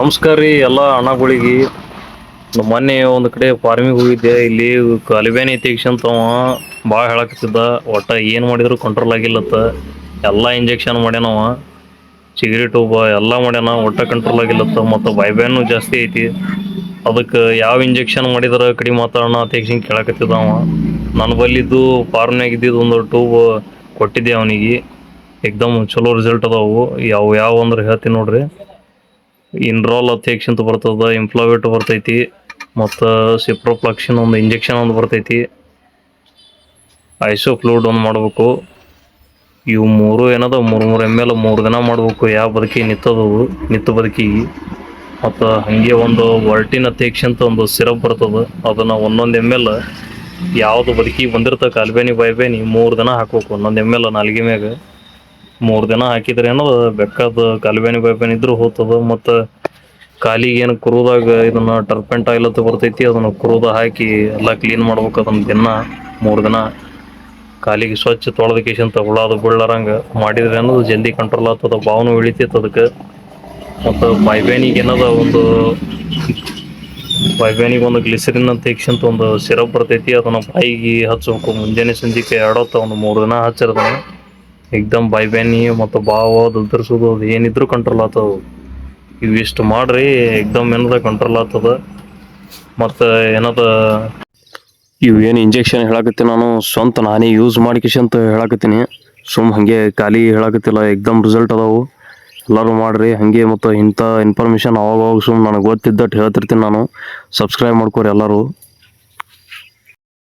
ನಮಸ್ಕಾರ ರೀ, ಎಲ್ಲ ಅಣ್ಣಗಳಿಗೆ. ಮೊನ್ನೆ ಒಂದು ಕಡೆ ಫಾರ್ಮಿಗೆ ಹೋಗಿದ್ದೆ, ಇಲ್ಲಿ ಕಲಿಬೇನಿ ತೆಗಿಸಂತವ ಭಾಳ ಹೇಳಕತ್ತಿದ್ದ, ಒಟ್ಟ ಏನು ಮಾಡಿದ್ರು ಕಂಟ್ರೋಲ್ ಆಗಿಲ್ಲತ್ತ ಎಲ್ಲ ಇಂಜೆಕ್ಷನ್ ಮಾಡ್ಯಾನವ. ಸಿಗರೇಟ್ ಒಬ್ಬ ಎಲ್ಲ ಮಾಡ್ಯಾನ, ಒಟ್ಟ ಕಂಟ್ರೋಲ್ ಆಗಿಲ್ಲತ್ತ ಮತ್ತು ಬೈಬ್ಯಾನು ಜಾಸ್ತಿ ಐತಿ. ಅದಕ್ಕೆ ಯಾವ ಇಂಜೆಕ್ಷನ್ ಮಾಡಿದ್ರೆ ಕಡಿಮೆ ಮಾತಾಡೋಣ ತೆಗ್ಸಿಂಗ್ ಕೇಳಕತ್ತಿದ್ದ ಅವ. ನನ್ನ ಬಲ್ಲಿದ್ದು ಫಾರ್ಮ್ನಾಗ ಇದ್ದಿದ್ದು ಒಂದು ಟ್ಯೂಬ್ ಕೊಟ್ಟಿದ್ದೆ ಅವನಿಗೆ. ಎಕ್ದಮ್ ಚಲೋ ರಿಸಲ್ಟ್ ಅದಾವು. ಯಾವ ಯಾವ ಅಂದ್ರೆ ಹೇಳ್ತೀನಿ ನೋಡ್ರಿ. ಇನ್ರಾಲ್ ಅಂತ ಬರ್ತದ ಇಂಪ್ಲಾವೇಟ್ ಬರ್ತೈತಿ, ಮತ್ತು ಸಿಪ್ರೋಪ್ಲಕ್ಷನ್ ಒಂದು ಇಂಜೆಕ್ಷನ್ ಒಂದು ಬರ್ತೈತಿ. ಐಸೋಫ್ಲೂಡ್ ಒಂದು ಮಾಡಬೇಕು. ಇವು ಮೂರು ಏನದ, ಮೂರು ಮೂರು ಎಂ ಎಲ್ ಮೂರು ದಿನ ಮಾಡಬೇಕು. ಯಾವ ಬದುಕಿ ನಿತ್ತದವು ನಿತ್ತ ಬದುಕಿಗೆ ಮತ್ತು ಹಾಗೆ ಒಂದು ವರ್ಟಿನ್ ಅಂತ ಒಂದು ಸಿರಪ್ ಬರ್ತದೆ, ಅದನ್ನು ಒಂದೊಂದು ಎಂ ಎಲ್ ಯಾವುದು ಬದುಕಿಗೆ ಬಂದಿರ್ತ ಕಾಲ್ಬೇನಿ ಬೈಬೇನಿ ಮೂರು ದಿನ ಹಾಕ್ಬೇಕು. ಒಂದೊಂದು ಎಂ ಎಲ್ ನಾಲ್ಗೆ ಮ್ಯಾಗ. ಮೂರು ದಿನ ಹಾಕಿದ್ರೆ ಏನದ, ಬೆಕ್ಕದ ಕಾಲ್ಬೇನಿ ಬೈಬೇನಿ ಇದ್ರೂ ಹೋಗ್ತದ ಮತ್ತು ಕಾಲಿಗೆ ಏನು ಕುರುದಾಗ ಇದನ್ನ ಟರ್ಪೆಂಟ್ ಆಯಿಲ್ ಅಂತ ಬರ್ತೈತಿ, ಅದನ್ನ ಕುರುದ ಹಾಕಿ ಎಲ್ಲ ಕ್ಲೀನ್ ಮಾಡ್ಬೇಕು ಅದನ್ನ ದಿನ, ಮೂರು ದಿನ. ಕಾಲಿಗೆ ಸ್ವಚ್ಛ ತೊಳೆದ ಕೇಶಂತ ಹುಳ ಅದು ಬೀಳಾರಂಗ. ಮಾಡಿದ್ರೆ ಅನ್ನೋದು ಜಲ್ದಿ ಕಂಟ್ರೋಲ್ ಆಗ್ತದ, ಬಾವನು ಇಳಿತೈತೆ ಅದಕ್ಕೆ. ಮತ್ತು ಬೈಬೇನಿಗೆ ಏನದ ಒಂದು ಬೈಬೇನಿಗೆ ಒಂದು ಗ್ಲಿಸರಿನ್ ಅಂತ ಇಕ್ಷಂತ ಒಂದು ಸಿರಪ್ ಬರ್ತೈತಿ, ಅದನ್ನ ಬಾಯಿಗೆ ಹಚ್ಚಬೇಕು ಮುಂಜಾನೆ ಸಂಜೆಗೆ ಎರಡೊತ್ತ ಒಂದು ಮೂರು ದಿನ ಹಚ್ಚಿರ್ತಾನೆ. ಎಕ್ದಮ್ ಬೈಬ್ಯಾನಿ ಮತ್ತು ಬಾವು ಅದು ಧರಿಸೋದು ಅದು ಏನಿದ್ರು ಕಂಟ್ರೋಲ್ ಆಗ್ತದ ಇಷ್ಟು ಮಾಡ್ರಿ, ಎಕ್ದಮ್ ಏನದ ಕಂಟ್ರೋಲ್ ಆಗ್ತದ. ಮತ್ತು ಏನದ? ಇವು ಏನು ಇಂಜೆಕ್ಷನ್ ಹೇಳಕತ್ತೀನಿ ನಾನು, ಸ್ವಂತ ನಾನೇ ಯೂಸ್ ಮಾಡಿಕಿಸಿ ಅಂತ ಹೇಳಕತ್ತೀನಿ. ಸುಮ್ ಹಾಗೆ ಖಾಲಿ ಹೇಳಕತ್ತಿಲ್ಲ, ಎಕ್ದಮ್ ರಿಸಲ್ಟ್ ಅದಾವು. ಎಲ್ಲರೂ ಮಾಡ್ರಿ, ಹಾಗೆ ಮತ್ತು ಇಂಥ ಇನ್ಫಾರ್ಮೇಷನ್ ಅವಾಗ ಅವಾಗ ಸುಮ್ ನನಗೆ ಗೊತ್ತಿದ್ದಟ್ಟು ಹೇಳ್ತಿರ್ತೀನಿ ನಾನು. ಸಬ್ಸ್ಕ್ರೈಬ್ ಮಾಡ್ಕೋರಿ ಎಲ್ಲರೂ.